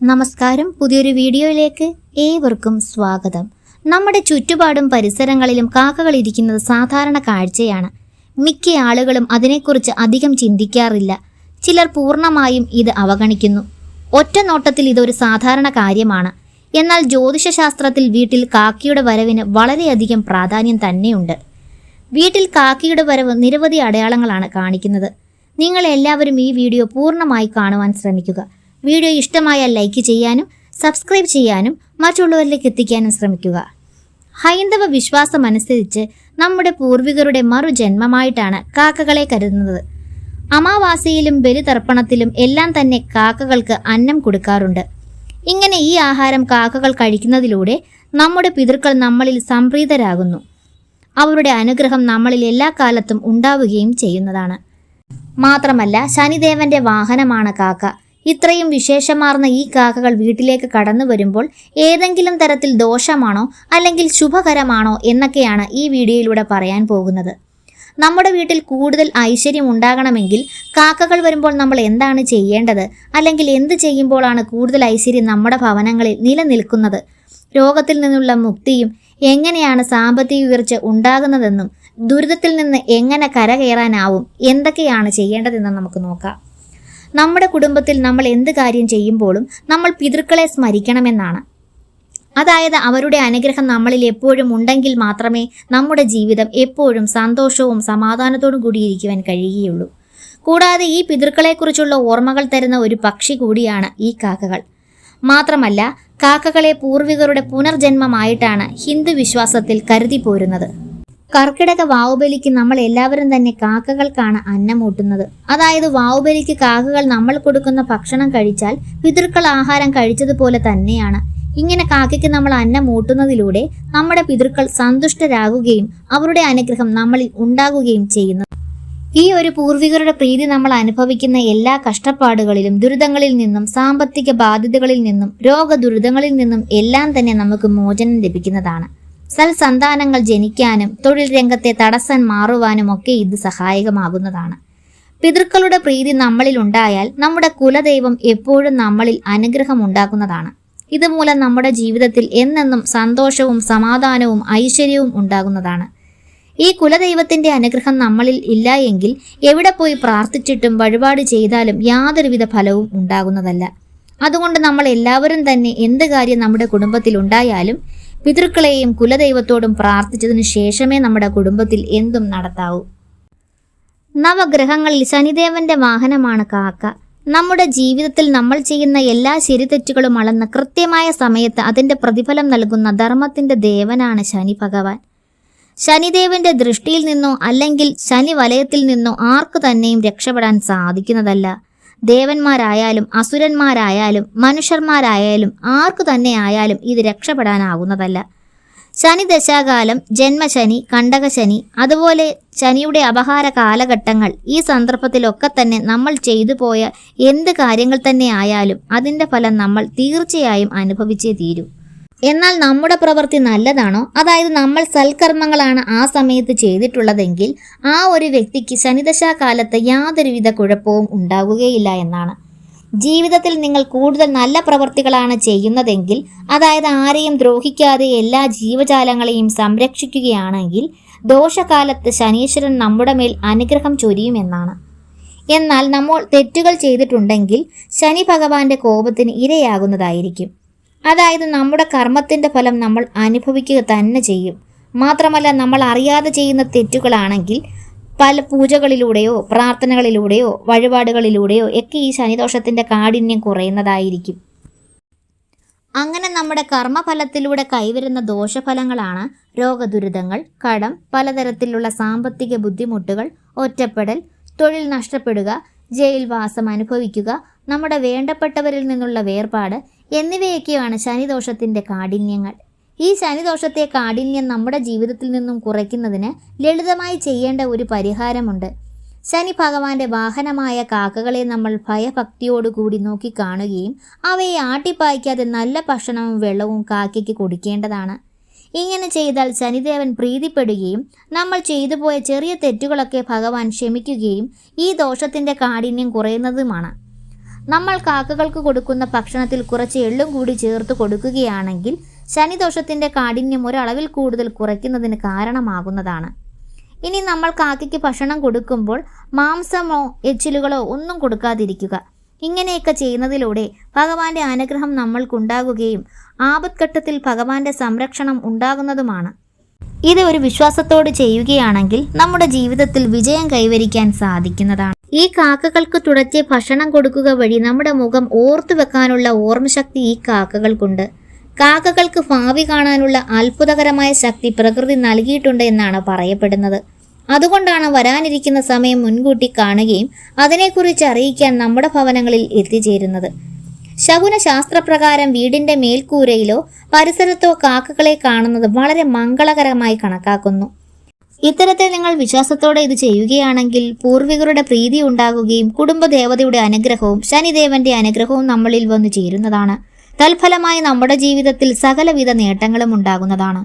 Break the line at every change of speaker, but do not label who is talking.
നമസ്കാരം. പുതിയൊരു വീഡിയോയിലേക്ക് ഏവർക്കും സ്വാഗതം. നമ്മുടെ ചുറ്റുപാടും പരിസരങ്ങളിലും കാക്കകൾ ഇരിക്കുന്നത് സാധാരണ കാഴ്ചയാണ്. മിക്ക ആളുകളും അതിനെക്കുറിച്ച് അധികം ചിന്തിക്കാറില്ല. ചിലർ പൂർണമായും ഇത് അവഗണിക്കുന്നു. ഒറ്റ നോട്ടത്തിൽ ഇതൊരു സാധാരണ കാര്യമാണ്. എന്നാൽ ജ്യോതിഷശാസ്ത്രത്തിൽ വീട്ടിൽ കാക്കയുടെ വരവിന് വളരെയധികം പ്രാധാന്യം തന്നെയുണ്ട്. വീട്ടിൽ കാക്കയുടെ വരവ് നിരവധി അടയാളങ്ങളാണ് കാണിക്കുന്നത്. നിങ്ങൾ എല്ലാവരും ഈ വീഡിയോ പൂർണമായി കാണുവാൻ ശ്രമിക്കുക. വീഡിയോ ഇഷ്ടമായാൽ ലൈക്ക് ചെയ്യാനും സബ്സ്ക്രൈബ് ചെയ്യാനും മറ്റുള്ളവരിലേക്ക് എത്തിക്കാനും ശ്രമിക്കുക. ഹൈന്ദവ വിശ്വാസം അനുസരിച്ച് നമ്മുടെ പൂർവികരുടെ മറുജന്മമായിട്ടാണ് കാക്കകളെ കരുതുന്നത്. അമാവാസിയിലും ബലിതർപ്പണത്തിലും എല്ലാം തന്നെ കാക്കകൾക്ക് അന്നം കൊടുക്കാറുണ്ട്. ഇങ്ങനെ ഈ ആഹാരം കാക്കകൾ കഴിക്കുന്നതിലൂടെ നമ്മുടെ പിതൃക്കൾ നമ്മളിൽ സംപ്രീതരാകുന്നു. അവരുടെ അനുഗ്രഹം നമ്മളിൽ എല്ലാ കാലത്തും ഉണ്ടാവുകയും ചെയ്യുന്നതാണ്. മാത്രമല്ല ശനിദേവന്റെ വാഹനമാണ് കാക്ക. ഇത്രയും വിശേഷമാർന്ന ഈ കാക്കകൾ വീട്ടിലേക്ക് കടന്നു വരുമ്പോൾ ഏതെങ്കിലും തരത്തിൽ ദോഷമാണോ അല്ലെങ്കിൽ ശുഭകരമാണോ എന്നൊക്കെയാണ് ഈ വീഡിയോയിലൂടെ പറയാൻ പോകുന്നത്. നമ്മുടെ വീട്ടിൽ കൂടുതൽ ഐശ്വര്യം ഉണ്ടാകണമെങ്കിൽ കാക്കകൾ വരുമ്പോൾ നമ്മൾ എന്താണ് ചെയ്യേണ്ടത്? അല്ലെങ്കിൽ എന്ത് ചെയ്യുമ്പോഴാണ് കൂടുതൽ ഐശ്വര്യം നമ്മുടെ ഭവനങ്ങളിൽ നിലനിൽക്കുന്നത്? രോഗത്തിൽ നിന്നുള്ള മുക്തിയും എങ്ങനെയാണ് സാമ്പത്തിക ഉയർച്ച ഉണ്ടാകുന്നതെന്നും ദുരിതത്തിൽ നിന്ന് എങ്ങനെ കരകയറാനാവും എന്തൊക്കെയാണ് ചെയ്യേണ്ടതെന്നും നമുക്ക് നോക്കാം. നമ്മുടെ കുടുംബത്തിൽ നമ്മൾ എന്ത് കാര്യം ചെയ്യുമ്പോഴും നമ്മൾ പിതൃക്കളെ സ്മരിക്കണമെന്നാണ്. അതായത് അവരുടെ അനുഗ്രഹം നമ്മളിൽ എപ്പോഴും ഉണ്ടെങ്കിൽ മാത്രമേ നമ്മുടെ ജീവിതം എപ്പോഴും സന്തോഷവും സമാധാനത്തോടും കൂടിയിരിക്കുവാൻ കഴിയുകയുള്ളൂ. കൂടാതെ ഈ പിതൃക്കളെക്കുറിച്ചുള്ള ഓർമ്മകൾ തരുന്ന ഒരു പക്ഷി കൂടിയാണ് ഈ കാക്കകൾ. മാത്രമല്ല കാക്കകളെ പൂർവികരുടെ പുനർജന്മമായിട്ടാണ് ഹിന്ദു വിശ്വാസത്തിൽ കരുതി പോരുന്നത്. കർക്കിടക വാവുബലിക്ക് നമ്മൾ എല്ലാവരും തന്നെ കാക്കകൾക്കാണ് അന്നമൂട്ടുന്നത്. അതായത് വാവുബലിക്ക് കാക്കകൾ നമ്മൾ കൊടുക്കുന്ന ഭക്ഷണം കഴിച്ചാൽ പിതൃക്കൾ ആഹാരം കഴിച്ചതുപോലെ തന്നെയാണ്. ഇങ്ങനെ കാക്കയ്ക്ക് നമ്മൾ അന്നം മൂട്ടുന്നതിലൂടെ നമ്മുടെ പിതൃക്കൾ സന്തുഷ്ടരാകുകയും അവരുടെ അനുഗ്രഹം നമ്മളിൽ ഉണ്ടാകുകയും ചെയ്യുന്നു. ഈ ഒരു പൂർവികരുടെ പ്രീതി നമ്മൾ അനുഭവിക്കുന്ന എല്ലാ കഷ്ടപ്പാടുകളിലും ദുരിതങ്ങളിൽ നിന്നും സാമ്പത്തിക ബാധ്യതകളിൽ നിന്നും രോഗദുരിതങ്ങളിൽ നിന്നും എല്ലാം തന്നെ നമുക്ക് മോചനം ലഭിക്കുന്നതാണ്. സൽസന്താനങ്ങൾ ജനിക്കാനും തൊഴിൽ രംഗത്തെ തടസ്സം മാറുവാനും ഒക്കെ ഇത് സഹായകമാകുന്നതാണ്. പിതൃക്കളുടെ പ്രീതി നമ്മളിൽ ഉണ്ടായാൽ നമ്മുടെ കുലദൈവം എപ്പോഴും നമ്മളിൽ അനുഗ്രഹം ഉണ്ടാക്കുന്നതാണ് ഇതുമൂലം നമ്മുടെ ജീവിതത്തിൽ എന്നെന്നും സന്തോഷവും സമാധാനവും ഐശ്വര്യവും ഉണ്ടാകുന്നതാണ്. ഈ കുലദൈവത്തിന്റെ അനുഗ്രഹം നമ്മളിൽ ഇല്ല എങ്കിൽ എവിടെ പോയി പ്രാർത്ഥിച്ചിട്ടും വഴിപാട് ചെയ്താലും യാതൊരുവിധ ഫലവും ഉണ്ടാകുന്നതല്ല. അതുകൊണ്ട് നമ്മൾ എല്ലാവരും തന്നെ എന്ത് കാര്യം നമ്മുടെ കുടുംബത്തിൽ ഉണ്ടായാലും പിതൃക്കളെയും കുലദൈവത്തോടും പ്രാർത്ഥിച്ചതിനു ശേഷമേ നമ്മുടെ കുടുംബത്തിൽ എന്തും നടത്താവൂ. നവഗ്രഹങ്ങളിൽ ശനിദേവന്റെ വാഹനമാണ് കാക്ക. നമ്മുടെ ജീവിതത്തിൽ നമ്മൾ ചെയ്യുന്ന എല്ലാ ശരിതെറ്റുകളും അളന്ന് കൃത്യമായ സമയത്ത് അതിന്റെ പ്രതിഫലം നൽകുന്ന ധർമ്മത്തിന്റെ ദേവനാണ് ശനി ഭഗവാൻ. ശനിദേവന്റെ ദൃഷ്ടിയിൽ നിന്നോ അല്ലെങ്കിൽ ശനി വലയത്തിൽ നിന്നോ ആർക്കു തന്നെയും രക്ഷപ്പെടാൻ സാധിക്കുന്നതല്ല. ദേവന്മാരായാലും അസുരന്മാരായാലും മനുഷ്യന്മാരായാലും ആർക്കു തന്നെ ആയാലും ഇത് രക്ഷപ്പെടാനാകുന്നതല്ല ശനി ദശാകാലം ജന്മശനി കണ്ടകശനി അതുപോലെ ശനിയുടെ അപഹാര കാലഘട്ടങ്ങൾ ഈ സന്ദർഭത്തിലൊക്കെ തന്നെ നമ്മൾ ചെയ്തു പോയ എന്ത് കാര്യങ്ങൾ തന്നെ ആയാലും അതിന്റെ ഫലം നമ്മൾ തീർച്ചയായും അനുഭവിച്ചേ തീരൂ. എന്നാൽ നമ്മുടെ പ്രവൃത്തി നല്ലതാണോ? അതായത് നമ്മൾ സൽക്കർമ്മങ്ങളാണ് ആ സമയത്ത് ചെയ്തിട്ടുള്ളതെങ്കിൽ ആ ഒരു വ്യക്തിക്ക് ശനിദശാകാലത്ത് യാതൊരുവിധ കുഴപ്പവും ഉണ്ടാകുകയില്ല എന്നാണ്. ജീവിതത്തിൽ നിങ്ങൾ കൂടുതൽ നല്ല പ്രവൃത്തികളാണ് ചെയ്യുന്നതെങ്കിൽ അതായത് ആരെയും ദ്രോഹിക്കാതെ എല്ലാ ജീവജാലങ്ങളെയും സംരക്ഷിക്കുകയാണെങ്കിൽ ദോഷകാലത്ത് ശനീശ്വരൻ നമ്മുടെ മേൽ അനുഗ്രഹം ചൊരിയുമെന്നാണ് എന്നാൽ നമ്മൾ തെറ്റുകൾ ചെയ്തിട്ടുണ്ടെങ്കിൽ ശനി ഭഗവാന്റെ കോപത്തിന് ഇരയാകുന്നതായിരിക്കും. അതായത് നമ്മുടെ കർമ്മത്തിന്റെ ഫലം നമ്മൾ അനുഭവിക്കുക തന്നെ ചെയ്യും. മാത്രമല്ല നമ്മൾ അറിയാതെ ചെയ്യുന്ന തെറ്റുകളാണെങ്കിൽ പല പൂജകളിലൂടെയോ പ്രാർത്ഥനകളിലൂടെയോ വഴിപാടുകളിലൂടെയോ ഒക്കെ ഈ ശനിദോഷത്തിന്റെ കാഠിന്യം കുറയുന്നതായിരിക്കും. അങ്ങനെ നമ്മുടെ കർമ്മഫലത്തിലൂടെ കൈവരുന്ന ദോഷഫലങ്ങളാണ് രോഗദുരിതങ്ങൾ കടം പലതരത്തിലുള്ള സാമ്പത്തിക ബുദ്ധിമുട്ടുകൾ ഒറ്റപ്പെടൽ തൊഴിൽ നഷ്ടപ്പെടുക ജയിൽവാസം അനുഭവിക്കുക നമ്മുടെ വേണ്ടപ്പെട്ടവരിൽ നിന്നുള്ള വേർപാട് എന്നിവയൊക്കെയാണ് ശനിദോഷത്തിന്റെ കാഠിന്യങ്ങൾ. ഈ ശനിദോഷത്തെ കാഠിന്യം നമ്മുടെ ജീവിതത്തിൽ നിന്നും കുറയ്ക്കുന്നതിന് ലളിതമായി ചെയ്യേണ്ട ഒരു പരിഹാരമുണ്ട്. ശനി ഭഗവാന്റെ വാഹനമായ കാക്കകളെ നമ്മൾ ഭയഭക്തിയോടുകൂടി നോക്കി കാണുകയും അവയെ ആട്ടിപ്പായ്ക്കാതെ നല്ല ഭക്ഷണവും വെള്ളവും കാക്കയ്ക്ക് കൊടുക്കേണ്ടതാണ്. ഇങ്ങനെ ചെയ്താൽ ശനിദേവൻ പ്രീതിപ്പെടുകയും നമ്മൾ ചെയ്തു പോയ ചെറിയ തെറ്റുകളൊക്കെ ഭഗവാൻ ക്ഷമിക്കുകയും ഈ ദോഷത്തിന്റെ കാഠിന്യം കുറയുന്നതുമാണ്. നമ്മൾ കാക്കകൾക്ക് കൊടുക്കുന്ന ഭക്ഷണത്തിൽ കുറച്ച് എള്ളും കൂടി ചേർത്ത് കൊടുക്കുകയാണെങ്കിൽ ശനിദോഷത്തിന്റെ കാഠിന്യം ഒരളവിൽ കൂടുതൽ കുറയ്ക്കുന്നതിന് കാരണമാകുന്നതാണ്. ഇനി നമ്മൾ കാക്കയ്ക്ക് ഭക്ഷണം കൊടുക്കുമ്പോൾ മാംസമോ എച്ചിലുകളോ ഒന്നും കൊടുക്കാതിരിക്കുക. ഇങ്ങനെയൊക്കെ ചെയ്യുന്നതിലൂടെ ഭഗവാന്റെ അനുഗ്രഹം നമ്മൾക്കുണ്ടാകുകയും ആപത്ഘട്ടത്തിൽ ഭഗവാന്റെ സംരക്ഷണം ഉണ്ടാകുന്നതുമാണ്. ഇത് ഒരു വിശ്വാസത്തോട് ചെയ്യുകയാണെങ്കിൽ നമ്മുടെ ജീവിതത്തിൽ വിജയം കൈവരിക്കാൻ സാധിക്കുന്നതാണ്. ഈ കാക്കകൾക്ക് തുടച്ച് ഭക്ഷണം കൊടുക്കുക വഴി നമ്മുടെ മുഖം ഓർത്തു വെക്കാനുള്ള ഓർമ്മശക്തി ഈ കാക്കകൾക്കുണ്ട്. കാക്കകൾക്ക് ഭാവി കാണാനുള്ള അത്ഭുതകരമായ ശക്തി പ്രകൃതി നൽകിയിട്ടുണ്ട് എന്നാണ് പറയപ്പെടുന്നത്. അതുകൊണ്ടാണ് വരാനിരിക്കുന്ന സമയം മുൻകൂട്ടി കാണുകയും അതിനെക്കുറിച്ച് അറിയിക്കാൻ നമ്മുടെ ഭവനങ്ങളിൽ എത്തിച്ചേരുന്നത്. ശകുന ശാസ്ത്രപ്രകാരം വീടിന്റെ മേൽക്കൂരയിലോ പരിസരത്തോ കാക്കകളെ കാണുന്നത് വളരെ മംഗളകരമായി കണക്കാക്കുന്നു. ഇത്തരത്തിൽ നിങ്ങൾ വിശ്വാസത്തോടെ ഇത് ചെയ്യുകയാണെങ്കിൽ പൂർവികരുടെ പ്രീതി ഉണ്ടാകുകയും കുടുംബദേവതയുടെ അനുഗ്രഹവും ശനിദേവന്റെ അനുഗ്രഹവും നമ്മളിൽ വന്നു ചേരുന്നതാണ്. തൽഫലമായി നമ്മുടെ ജീവിതത്തിൽ സകലവിധ നേട്ടങ്ങളും ഉണ്ടാകുന്നതാണ്.